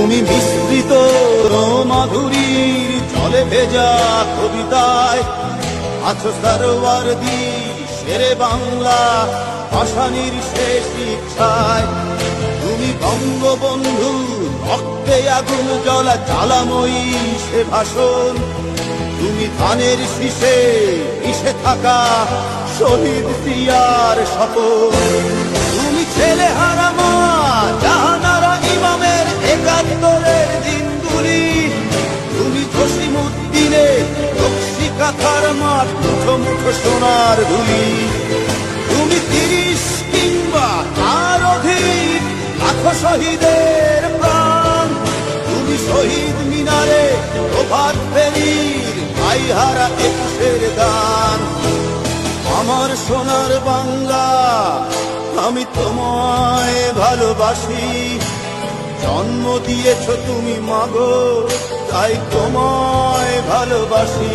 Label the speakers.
Speaker 1: তুমি মিশ্রিত মাধুরীর চলে ভেজা কবিতায়। আছো সরোয়ারদি শেরে বাংলা ভাষানির শেষ ইচ্ছায়। তুমি বঙ্গবন্ধু, রক্তে আগুন জ্বলা জ্বালাময়ী সে ভাষণ। তুমি ধানের শীষে মিশে থাকা শহীদ সিয়ার শপথ। তুমি ছেলে কাথার মাঠ, মুঠো মুঠো সোনার ধুলি। তুমি তিরিশ কিংবা তার অধিক লাখো শহীদের প্রাণ। তুমি শহীদ মিনারে প্রভাত ফেরির ভাইহারা একুশের গান। আমার সোনার বাংলা, আমি তোমায় ভালোবাসি। জন্ম দিয়েছ তুমি মাগো, তাই তোমায় ভালোবাসি।